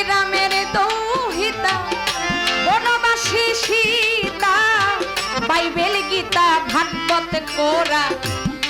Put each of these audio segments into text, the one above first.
শ্রীরামের দৌহিতা, বনবাসী সীতা, বাইবেল গীতা ভাগবত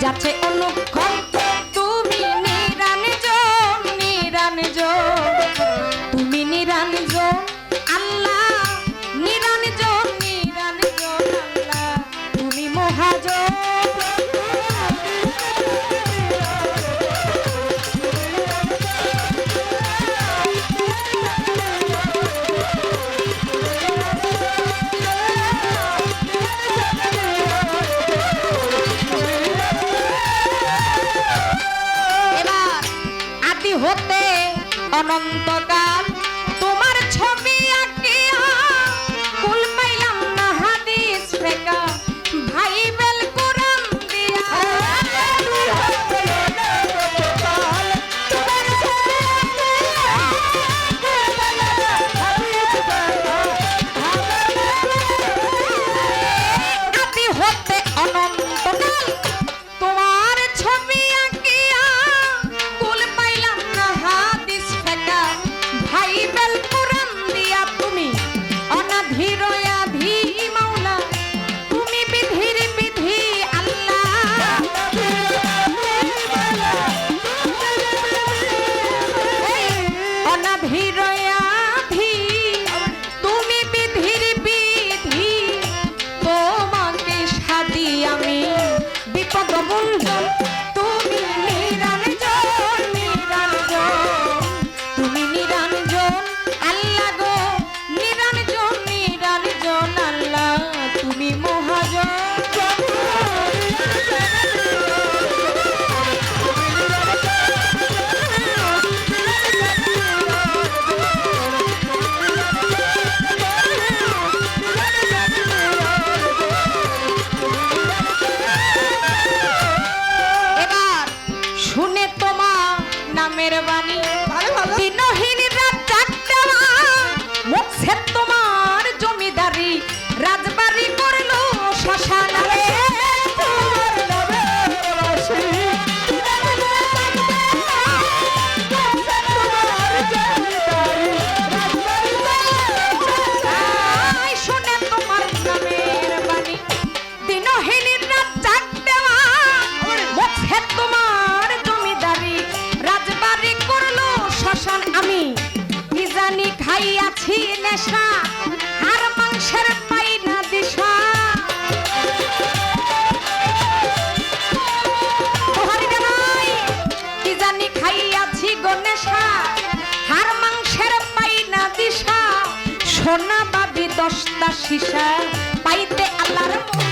যাচ্ছে অনুক্ষণ তুমি তুমি আল্লাহ আল্লাহ, তুমি মহাজন। হতে অনন্তকাল presento সীসা পাইতে আল্লাহর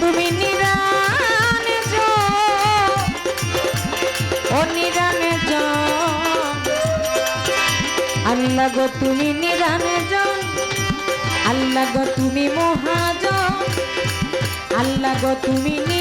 তুমি নিরানে ও নিরানে আল্লাহ তুমি নিরানে আল্লাহ গো, তুমি মহাজন। আল্লাহ গো, তুমি নি